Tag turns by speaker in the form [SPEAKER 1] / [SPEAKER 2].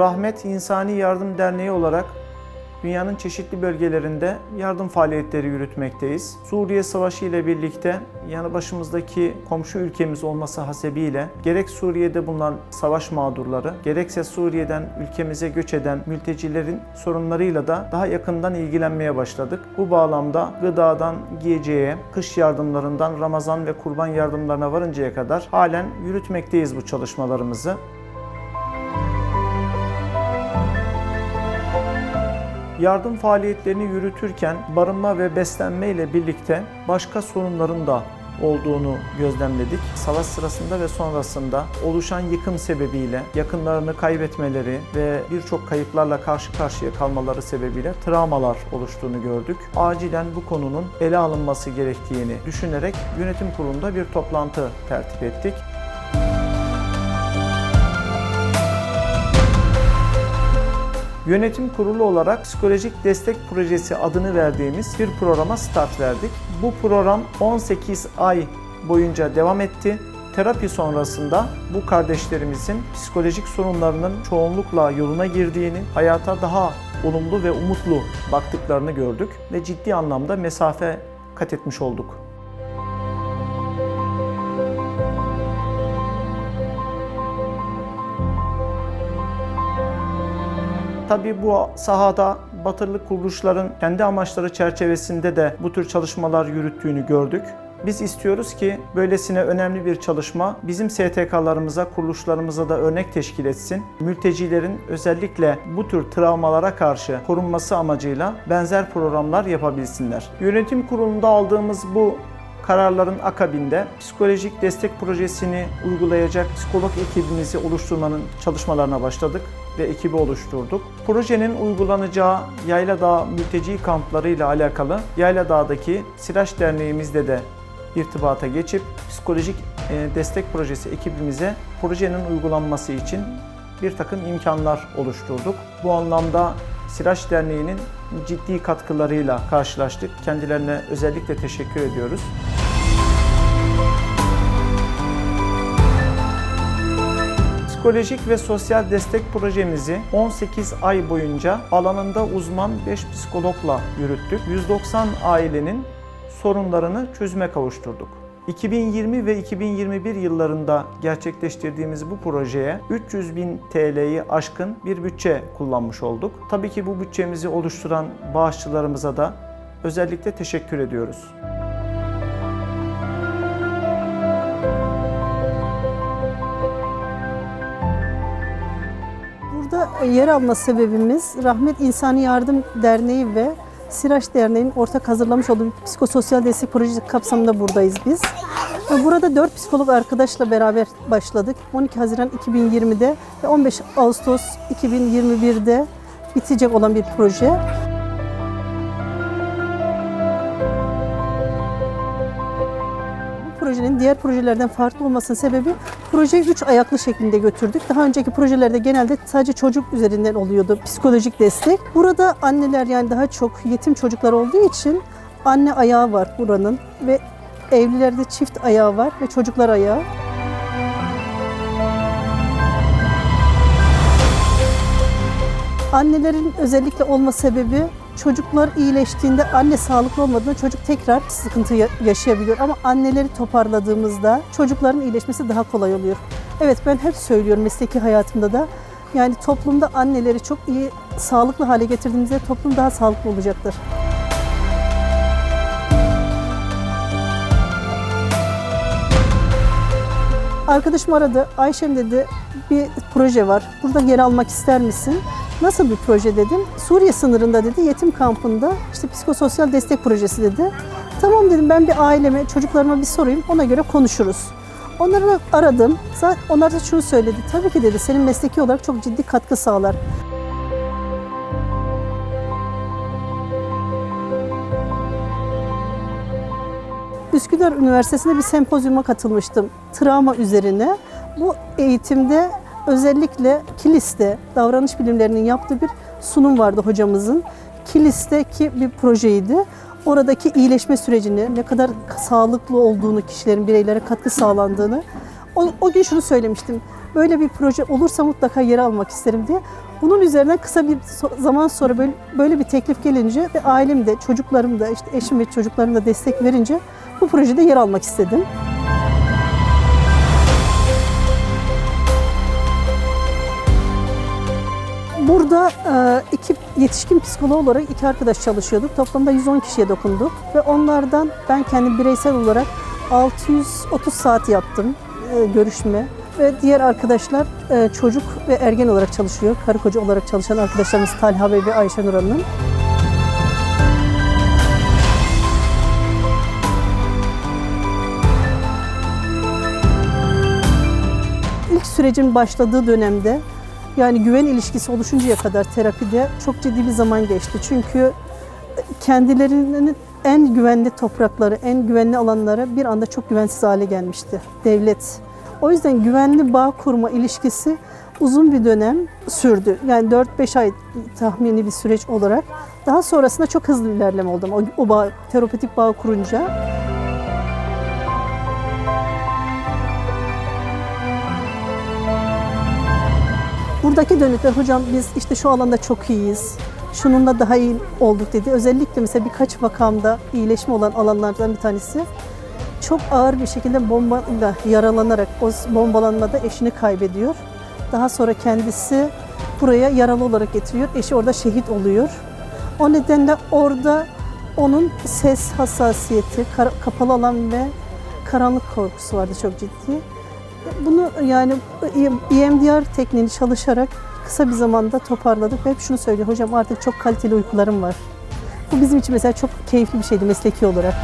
[SPEAKER 1] Rahmet İnsani Yardım Derneği olarak dünyanın çeşitli bölgelerinde yardım faaliyetleri yürütmekteyiz. Suriye Savaşı ile birlikte yanı başımızdaki komşu ülkemiz olması hasebiyle gerek Suriye'de bulunan savaş mağdurları, gerekse Suriye'den ülkemize göç eden mültecilerin sorunlarıyla da daha yakından ilgilenmeye başladık. Bu bağlamda gıdadan giyeceğe, kış yardımlarından Ramazan ve kurban yardımlarına varıncaya kadar halen yürütmekteyiz bu çalışmalarımızı. Yardım faaliyetlerini yürütürken barınma ve beslenme ile birlikte başka sorunların da olduğunu gözlemledik. Savaş sırasında ve sonrasında oluşan yıkım sebebiyle yakınlarını kaybetmeleri ve birçok kayıplarla karşı karşıya kalmaları sebebiyle travmalar oluştuğunu gördük. Acilen bu konunun ele alınması gerektiğini düşünerek yönetim kurulunda bir toplantı tertip ettik. Yönetim kurulu olarak psikolojik destek projesi adını verdiğimiz bir programa start verdik. Bu program 18 ay boyunca devam etti. Terapi sonrasında bu kardeşlerimizin psikolojik sorunlarının çoğunlukla yoluna girdiğini, hayata daha olumlu ve umutlu baktıklarını gördük ve ciddi anlamda mesafe kat etmiş olduk. Tabii bu sahada batırlı kuruluşların kendi amaçları çerçevesinde de bu tür çalışmalar yürüttüğünü gördük. Biz istiyoruz ki böylesine önemli bir çalışma bizim STK'larımıza, kuruluşlarımıza da örnek teşkil etsin. Mültecilerin özellikle bu tür travmalara karşı korunması amacıyla benzer programlar yapabilsinler. Yönetim kurulunda aldığımız bu kararların akabinde psikolojik destek projesini uygulayacak psikolog ekibimizi oluşturmanın çalışmalarına başladık ve ekibi oluşturduk. Projenin uygulanacağı Yayladağ mülteci kampları ile alakalı Yayladağ'daki Siraç Derneğimizde de irtibata geçip psikolojik e, destek projesi ekibimize projenin uygulanması için bir takım imkanlar oluşturduk. Bu anlamda Siraç Derneği'nin ciddi katkılarıyla karşılaştık. Kendilerine özellikle teşekkür ediyoruz. Psikolojik ve sosyal destek projemizi 18 ay boyunca alanında uzman 5 psikologla yürüttük. 190 ailenin sorunlarını çözüme kavuşturduk. 2020 ve 2021 yıllarında gerçekleştirdiğimiz bu projeye 300 bin TL'yi aşkın bir bütçe kullanmış olduk. Tabii ki bu bütçemizi oluşturan bağışçılarımıza da özellikle teşekkür ediyoruz.
[SPEAKER 2] Yer alma sebebimiz Rahmet İnsani Yardım Derneği ve Siraç Derneği'nin ortak hazırlamış olduğu bir psikososyal destek projesi kapsamında buradayız biz. Burada 4 psikolog arkadaşla beraber başladık. 12 Haziran 2020'de ve 15 Ağustos 2021'de bitecek olan bir proje. Projenin diğer projelerden farklı olmasının sebebi projeyi üç ayaklı şeklinde götürdük. Daha önceki projelerde genelde sadece çocuk üzerinden oluyordu psikolojik destek. Burada anneler yani daha çok yetim çocuklar olduğu için anne ayağı var buranın ve evlilerde çift ayağı var ve çocuklar ayağı. Annelerin özellikle olma sebebi çocuklar iyileştiğinde anne sağlıklı olmadığında çocuk tekrar sıkıntı ya- yaşayabiliyor. Ama anneleri toparladığımızda çocukların iyileşmesi daha kolay oluyor. Evet ben hep söylüyorum mesleki hayatımda da yani toplumda anneleri çok iyi sağlıklı hale getirdiğimizde toplum daha sağlıklı olacaktır. Arkadaşım aradı. Ayşem dedi bir proje var. Burada yer almak ister misin? Nasıl bir proje dedim. Suriye sınırında dedi yetim kampında işte psikososyal destek projesi dedi. Tamam dedim ben bir aileme, çocuklarıma bir sorayım ona göre konuşuruz. Onları aradım. Onlar da şunu söyledi. Tabii ki dedi senin mesleki olarak çok ciddi katkı sağlar. Üsküdar Üniversitesi'nde bir sempozyuma katılmıştım travma üzerine. Bu eğitimde özellikle Kilis'te davranış bilimlerinin yaptığı bir sunum vardı hocamızın. Kilis'teki bir projeydi. Oradaki iyileşme sürecini, ne kadar sağlıklı olduğunu, kişilerin, bireylere katkı sağlandığını. O, o gün şunu söylemiştim. Böyle bir proje olursa mutlaka yer almak isterim diye. Bunun üzerinden kısa bir zaman sonra böyle, böyle bir teklif gelince ve ailem de çocuklarım da işte eşim ve çocuklarım da destek verince bu projede yer almak istedim. Burada e, iki yetişkin psikoloğu olarak iki arkadaş çalışıyorduk. Toplamda 110 kişiye dokunduk ve onlardan ben kendim bireysel olarak 630 saat yaptım e, görüşme ve diğer arkadaşlar e, çocuk ve ergen olarak çalışıyor. Karı koca olarak çalışan arkadaşlarımız Talha Bey ve Ayşe Nur Hanım. İlk sürecin başladığı dönemde yani güven ilişkisi oluşuncaya kadar terapide çok ciddi bir zaman geçti. Çünkü kendilerinin en güvenli toprakları, en güvenli alanları bir anda çok güvensiz hale gelmişti devlet. O yüzden güvenli bağ kurma ilişkisi uzun bir dönem sürdü. Yani 4-5 ay tahmini bir süreç olarak. Daha sonrasında çok hızlı ilerleme oldu o, o bağ, terapötik bağ kurunca. Buradaki dönükler hocam biz işte şu alanda çok iyiyiz. Şununla daha iyi olduk dedi. Özellikle mesela birkaç vakamda iyileşme olan alanlardan bir tanesi çok ağır bir şekilde bombayla yaralanarak o bombalanmada eşini kaybediyor. Daha sonra kendisi buraya yaralı olarak getiriyor. Eşi orada şehit oluyor. O nedenle orada onun ses hassasiyeti, kapalı alan ve karanlık korkusu vardı çok ciddi. Bunu yani EMDR tekniğini çalışarak kısa bir zamanda toparladık ve hep şunu söylüyor. Hocam artık çok kaliteli uykularım var. Bu bizim için mesela çok keyifli bir şeydi mesleki olarak.